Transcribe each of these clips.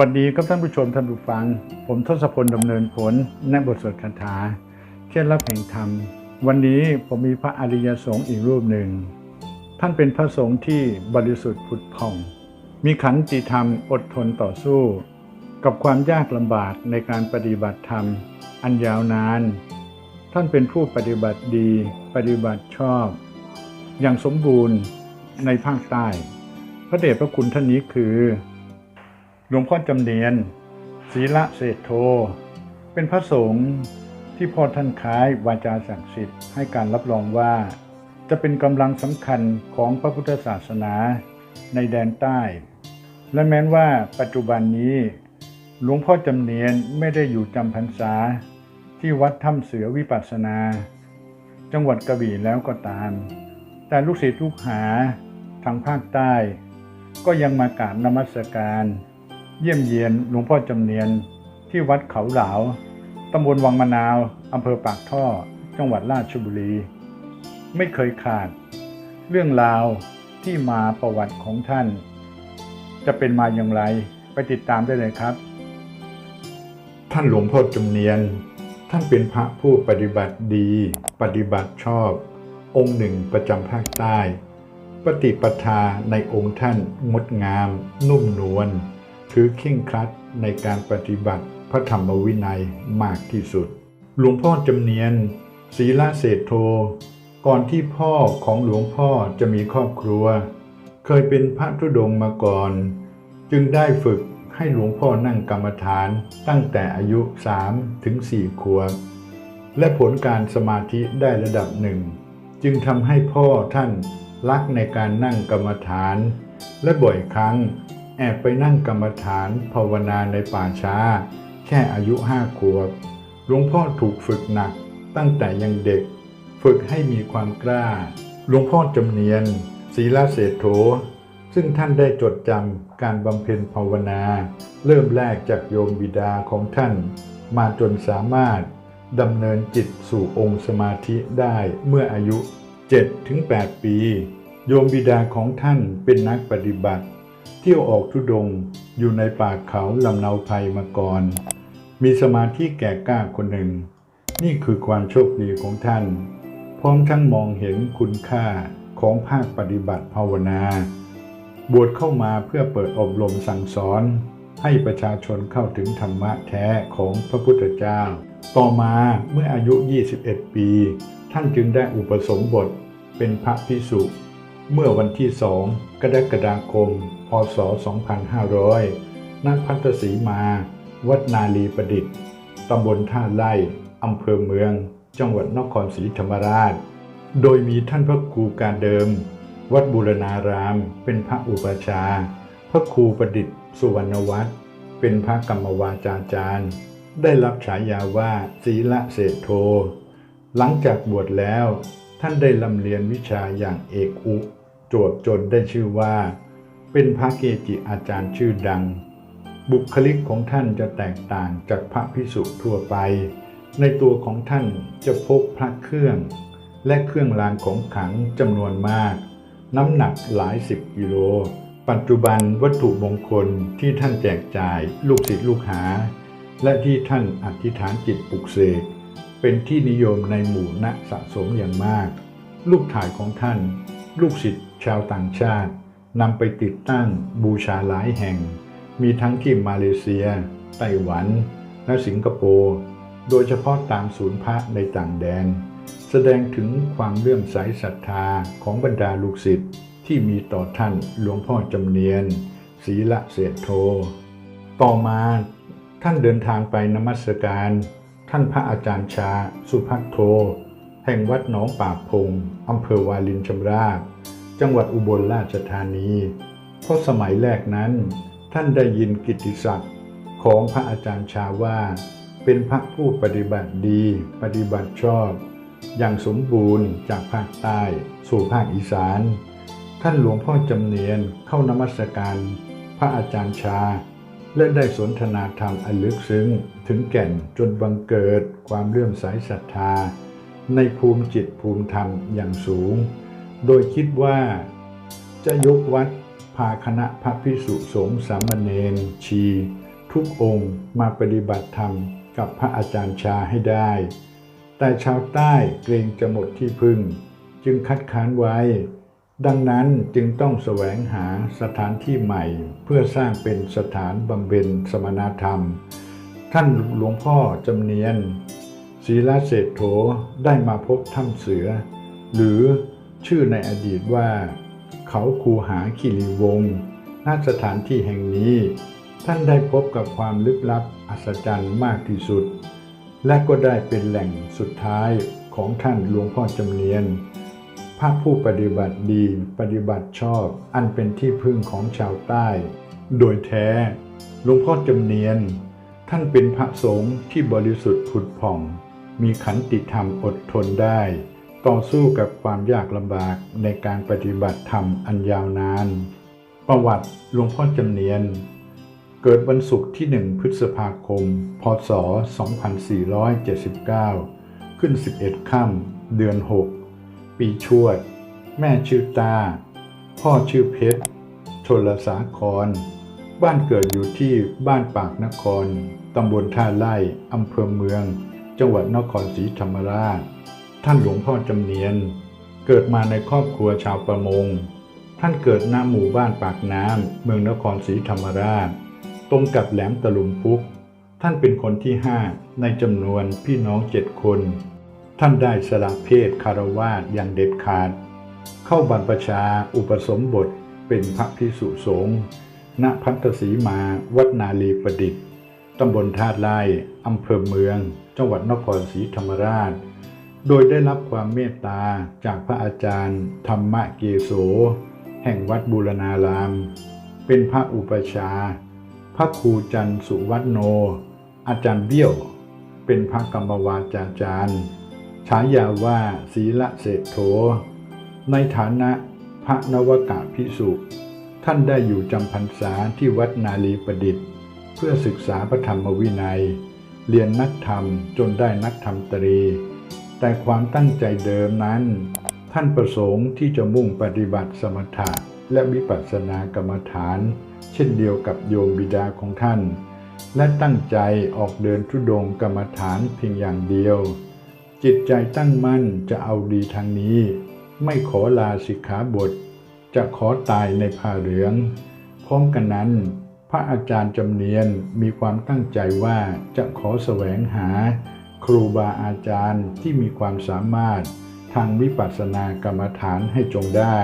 วัสดีครับท่านผู้ชมท่านผู้ฟัง ผมทศพลดำเนินผลในบทสวดคาถาเคล็ดลับแห่งธรรม วันนี้ผมมีพระอริยสงฆ์อีกรูปหนึ่ง ท่านเป็นพระสงฆ์ที่บริสุทธิ์ผุดผ่อง มีขันติธรรมอดทนต่อสู้ กับความยากลำบากในการปฏิบัติธรรม อันยาวนาน ท่านเป็นผู้ปฏิบัติดี ปฏิบัติชอบ อย่างสมบูรณ์ในภาคใต้ พระเดชพระคุณท่านนี้คือ หลวงพ่อจำเนียนศีละเศรษโทเป็นพระสงฆ์ที่พ่อท่านคล้าย วาจาศักดิ์สิทธิ์ให้การรับรองว่า จะเป็นกำลังสำคัญของพระพุทธศาสนาในแดนใต้ และแม้นว่าปัจจุบันนี้หลวงพ่อจำเนียนไม่ได้อยู่จำพรรษา ที่วัดถ้ำเสือวิปัสสนา จังหวัดกระบี่แล้วก็ตาม แต่ลูกศิษย์ลูกหาทางภาคใต้ ก็ยังมากราบนมัสการ เยี่ยมเยียนหลวงพ่อจำเนียนที่วัดเขาหลาวตำบลวังมะนาวอำเภอปากท่อ จังหวัดราชบุรี ไม่เคยขาด เรื่องราวที่มาประวัติของท่าน จะเป็นมาอย่างไรไปติดตามได้เลยครับ ท่านหลวงพ่อจำเนียน ท่านเป็นพระผู้ปฏิบัติดี ปฏิบัติชอบ องค์หนึ่งประจำภาคใต้ ปฏิปทาในองค์ท่านงดงาม นุ่มนวล ถือเข่งครัดในการปฏิบัติพระธรรมวินัยมากที่สุด หลวงพ่อจำเนียนศีลเศรษโท ก่อนที่พ่อของหลวงพ่อจะมีครอบครัว เคยเป็นพระธุดงมาก่อน จึงได้ฝึกให้หลวงพ่อนั่งกรรมฐานตั้งแต่อายุ3ถึง4ขวบ และผลการสมาธิได้ระดับหนึ่ง จึงทำให้พ่อท่านรักในการนั่งกรรมฐาน และบ่อยครั้ง แอบไปนั่งกรรมฐานภาวนาในป่าช้า แค่อายุห้าขวบ หลวงพ่อถูกฝึกหนักตั้งแต่ยังเด็ก ฝึกให้มีความกล้า หลวงพ่อจำเนียนศีลาเศรษโถ ซึ่งท่านได้จดจำการบำเพ็ญภาวนา เริ่มแรกจากโยมบิดาของท่าน มาจนสามารถดำเนินจิตสู่องค์สมาธิได้เมื่ออายุ 7-8 ปี โยมบิดาของท่านเป็นนักปฏิบัติ เที่ยวออกทุดงอยู่ในป่าเขาลำเนาไพรมาก่อน มีสมาธิแก่กล้าคนหนึ่ง นี่คือความโชคดีของท่าน พร้อมทั้งมองเห็นคุณค่าของภาคปฏิบัติภาวนา บวชเข้ามาเพื่อเปิดอบรมสั่งสอน ให้ประชาชนเข้าถึงธรรมะแท้ของพระพุทธเจ้า ต่อมาเมื่ออายุ 21 ปี ท่านจึงได้อุปสมบทเป็นพระพิสุเมื่อวันที่2กรกฎาคม ศ 2500 ณ พัทสีมา วัดนาลีประดิษฐ์ ตำบลท่าไร่อำเภอเมือง จังหวัดนครศรีธรรมราช โดยมีท่านพระครูการเดิม วัดบูรณาราม เป็นพระอุปชา พระครูประดิษฐ์สุวรรณวัฒน์เป็นพระกรรมวาจาจารย์ ได้รับฉายาว่าศีละเศรษโท หลังจากบวชแล้ว ท่านได้ลำเรียนวิชาอย่างเอกอุจทย์จนได้ชื่อว่า เป็นพระเกจิอาจารย์ชื่อดัง บุคลิกของท่านจะแตกต่างจากพระพิสุทั่วไป ในตัวของท่านจะพกพระเครื่อง และเครื่องรางของขลังจำนวนมาก น้ำหนักหลายสิบกิโล ปัจจุบันวัตถุมงคลที่ท่านแจกจ่ายลูกศิษย์ลูกหา และที่ท่านอธิษฐานจิตปลุกเสกเป็นที่นิยมในหมู่นักสะสมอย่างมาก ลูกถ่ายของท่าน ลูกศิษย์ชาวต่างชาติ นำไปติดตั้งบูชาหลายแห่ง มีทั้งที่มาเลเซีย ไต้หวัน และสิงคโปร์ โดยเฉพาะตามศูนย์พระในต่างแดน แสดงถึงความเลื่อมใสศรัทธาของบรรดาลูกศิษย์ที่มีต่อท่านหลวงพ่อจำเนียนศรีละเศรษโท ต่อมาท่านเดินทางไปนมัสการ ท่านพระอาจารย์ชา สุภัทโท แห่งวัดหนองป่าพงอำเภอวาลินชำราบ จังหวัดอุบลราชธานี เพราะสมัยแรกนั้น ท่านได้ยินกิตติศักดิ์ของพระอาจารย์ชาว่า เป็นพระผู้ปฏิบัติดี ปฏิบัติชอบ อย่างสมบูรณ์จากภาคใต้ สู่ภาคอีสาน ท่านหลวงพ่อจำเนียนเข้านมัสการ พระอาจารย์ชา และได้สนทนาธรรมอันลึกซึ้ง ถึงแก่นจนบังเกิดความเลื่อมใสศรัทธา ในภูมิจิตภูมิธรรมอย่างสูง โดยคิดว่าจะยกวัดพาคณะพระพิสุสงฆ์สามเณรชี ทุกองค์มาปฏิบัติธรรมกับพระอาจารย์ชาให้ได้ แต่ชาวใต้เกรงจะหมดที่พึ่ง จึงคัดค้านไว้ ดังนั้นจึงต้องแสวงหาสถานที่ใหม่ เพื่อสร้างเป็นสถานบำเพ็ญสมณธรรม ท่านหลวงพ่อจำเนียนศีลเศรษโถได้มาพบถ้ำเสือ หรือ ชื่อในอดีตว่า เขาคูหาคิริวงศ์ณสถานที่แห่งนี้ ท่านได้พบกับความลึกลับอัศจรรย์มากที่สุด และก็ได้เป็นแหล่งสุดท้ายของท่านหลวงพ่อจำเนียนพระผู้ปฏิบัติดีปฏิบัติชอบอันเป็นที่พึ่งของชาวใต้ โดยแท้หลวงพ่อจำเนียน ท่านเป็นพระสงฆ์ที่บริสุทธิ์ผุดผ่อง มีขันติธรรมอดทนได้ ต่อสู้กับความยากลำบากในการปฏิบัติธรรมอันยาวนาน ประวัติหลวงพ่อจำเนียน เกิดวันศุกร์ที่ 1 พฤษภาคม พศ 2479 ขึ้น 11 ค่ำเดือน 6 ปีชวด แม่ชื่อตา พ่อชื่อเพชรชนลสาคร บ้านเกิดอยู่ที่บ้านปากนคร ตำบลท่าไร่อำเภอเมือง จังหวัดนครศรีธรรมราช ท่านหลวงพ่อจำเนียน เกิดมาในครอบครัวชาวประมง ท่านเกิดณหมู่บ้านปากน้ำเมืองนครศรีธรรมราช ตรงกับแหลมตะลุมพุก ท่านเป็นคนที่ห้าในจำนวนพี่น้องเจ็ดคน ท่านได้สละเพศคารวาสอย่างเด็ดขาด เข้าบรรพชาอุปสมบทเป็นพระพิสุสงฆ์ณพัทธสีมาวัดนาลีประดิษฐ์ตำบลธาตุไร่อำเภอเมือง จังหวัดนครศรีธรรมราช โดยได้รับความเมตตาจากพระอาจารย์ ธรรมเกโส แห่งวัดบูรณาราม เป็นพระอุปชา พระครูจันสุวัฒโน อาจารย์เบี้ยว เป็นพระกรรมวาจาจารย์ฉายาว่าศีละเศรษโธในฐานะพระนวกะพิสุท่านได้อยู่จำพรรษาที่วัดนาลีประดิษฐ์ เพื่อศึกษาพระธรรมวินัย เรียนนักธรรมจนได้นักธรรมตรี แต่ความตั้งใจเดิมนั้น ท่านประสงค์ที่จะมุ่งปฏิบัติสมถะและวิปัสสนากรรมฐาน เช่นเดียวกับโยมบิดาของท่าน และตั้งใจออกเดินทุดงกรรมฐานเพียงอย่างเดียว จิตใจตั้งมั่นจะเอาดีทางนี้ ไม่ขอลาสิกขาบท จะขอตายในผ้าเหลือง พร้อมกันนั้น พระอาจารย์จำเนียนมีความตั้งใจว่าจะขอแสวงหา ครูบาอาจารย์ที่มีความสามารถทางวิปัสสนากรรมฐานให้จงได้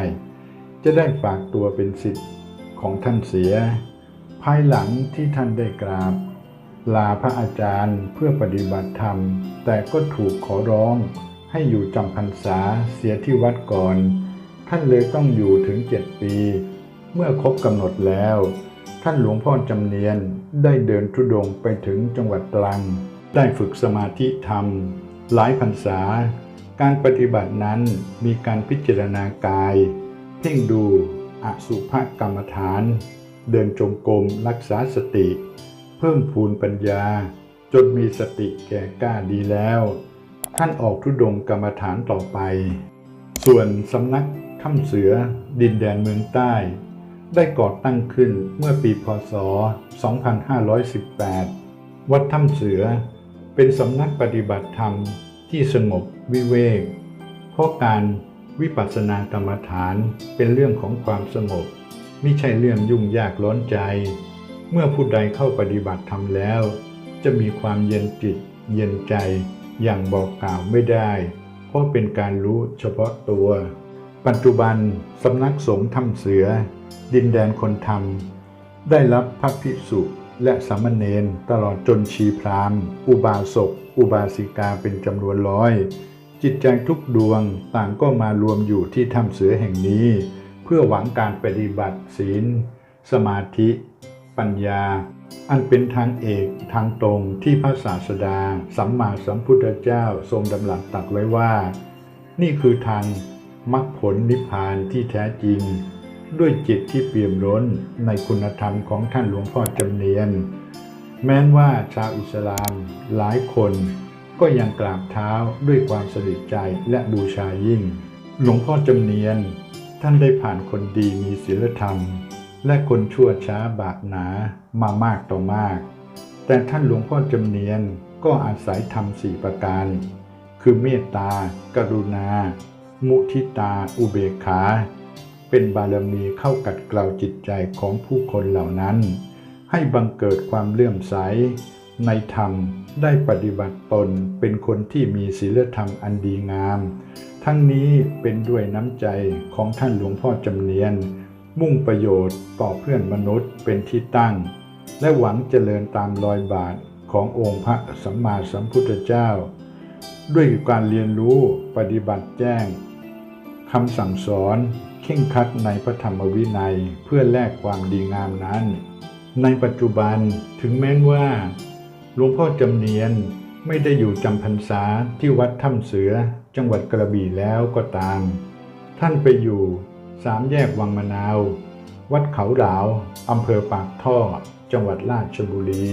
จะได้ฝากตัวเป็นสิทธิ์ของท่านเสีย ภายหลังที่ท่านได้กราบ ลาพระอาจารย์เพื่อปฏิบัติธรรม แต่ก็ถูกขอร้องให้อยู่จำพรรษาเสียที่วัดก่อน ท่านเลยต้องอยู่ถึงเจ็ดปี เมื่อครบกำหนดแล้ว ท่านหลวงพ่อจำเนียนได้เดินทุดงค์ไปถึงจังหวัดตรัง ได้ฝึกสมาธิธรรม หลายพรรษา การปฏิบัตินั้นมีการพิจารณากาย เพ่งดูอสุภกรรมฐาน เดินจงกรมรักษาสติ เพิ่มพูนปัญญา จนมีสติแก่กล้าดีแล้ว ท่านออกทุดงกรรมฐานต่อไป ส่วนสำนักถ้ำเสือดินแดนเมืองใต้ ได้ก่อตั้งขึ้นเมื่อปีพศ 2518 วัดถ้ำเสือ เป็นสำนักปฏิบัติธรรมที่สงบวิเวก เพราะการวิปัสสนากรรมฐานเป็นเรื่องของความสงบไม่ใช่เรื่องยุ่งยากร้อนใจ เมื่อผู้ใดเข้าปฏิบัติธรรมแล้ว จะมีความเย็นจิต เย็นใจ อย่างบอกกล่าวไม่ได้ เพราะเป็นการรู้เฉพาะตัว ปัจจุบันสำนักสงฆ์ถ้ำเสือ ดินแดนคนธรรม ได้รับพระภิกษุ และสามเณรตลอดจนชีพรามอุบาสก อุบาสิกาเป็นจำนวนร้อย จิตใจทุกดวงต่างก็มารวมอยู่ที่ถ้ำเสือแห่งนี้ เพื่อหวังการปฏิบัติศีล สมาธิ ปัญญา อันเป็นทางเอกทางตรงที่พระศาสดา สัมมาสัมพุทธเจ้าทรงดำรัสตรัดไว้ว่า นี่คือทางมรรคผลนิพพานที่แท้จริง ด้วยจิตที่เปี่ยมล้นในคุณธรรมของท่านหลวงพ่อจำเนียน แม้นว่าชาวอิสลามหลายคนก็ยังกราบเท้าด้วยความสนิทใจและบูชายิ่ง หลวงพ่อจำเนียน ท่านได้ผ่านคนดีมีศีลธรรม และคนชั่วช้าบาปหนามามากต่อมาก แต่ท่านหลวงพ่อจำเนียนก็อาศัยธรรมสี่ประการ คือเมตตา กรุณา มุทิตา อุเบกขา เป็นบารมีเข้ากัดเกลาจิตใจของผู้คนเหล่านั้น ให้บังเกิดความเลื่อมใส ในธรรมได้ปฏิบัติตนเป็นคนที่มีศีลธรรมอันดีงาม ทั้งนี้เป็นด้วยน้ำใจของท่านหลวงพ่อจำเนียน มุ่งประโยชน์ต่อเพื่อนมนุษย์เป็นที่ตั้ง และหวังเจริญตามรอยบาทขององค์พระสัมมาสัมพุทธเจ้า ด้วยการเรียนรู้ปฏิบัติแจ้ง คำสั่งสอนเข่งคัดในพระธรรมวินัยเพื่อแลกความดีงามนั้น ในปัจจุบันถึงแม้ว่าหลวงพ่อจำเนียนไม่ได้อยู่จำพรรษาที่วัดถ้ำเสือจังหวัดกระบี่แล้วก็ตาม ท่านไปอยู่สามแยกวังมะนาว วัดเขาหลาวอำเภอปากท่อ จังหวัดราชบุรี